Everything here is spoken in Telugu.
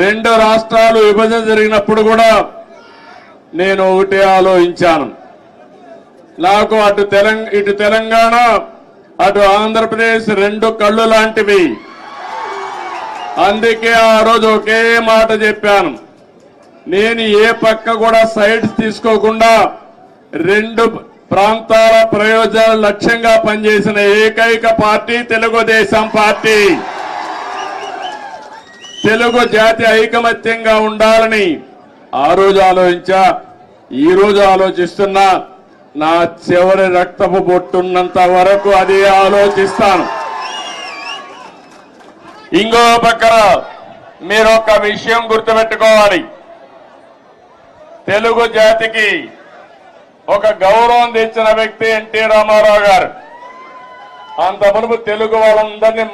రెండు రాష్ట్రాలు విభజన జరిగినప్పుడు కూడా నేను ఒకటే ఆలోచించాను. నాకు అటు తెలంగాణ ఇటు తెలంగాణ అటు ఆంధ్రప్రదేశ్ రెండు కళ్ళు లాంటివి. అందుకే ఆ రోజు ఒకే మాట చెప్పాను. నేను ఏ పక్క కూడా సైడ్స్ తీసుకోకుండా రెండు ప్రాంతాల ప్రయోజనాలు లక్ష్యంగా పనిచేసిన ఏకైక పార్టీ తెలుగుదేశం పార్టీ. తెలుగు జాతి ఐకమత్యంగా ఉండాలని ఆ రోజు ఆలోచించా ఈ రోజు ఆలోచిస్తున్నా నా చివరి రక్తపు బొట్టున్నంత వరకు అది ఆలోచిస్తాను. ఇంకో పక్కన మీరు ఒక విషయం గుర్తుపెట్టుకోవాలి. తెలుగు జాతికి ఒక గౌరవం తెచ్చిన వ్యక్తి ఎన్టీ రామారావు గారు. అంత మునుపు తెలుగు వాళ్ళందరినీ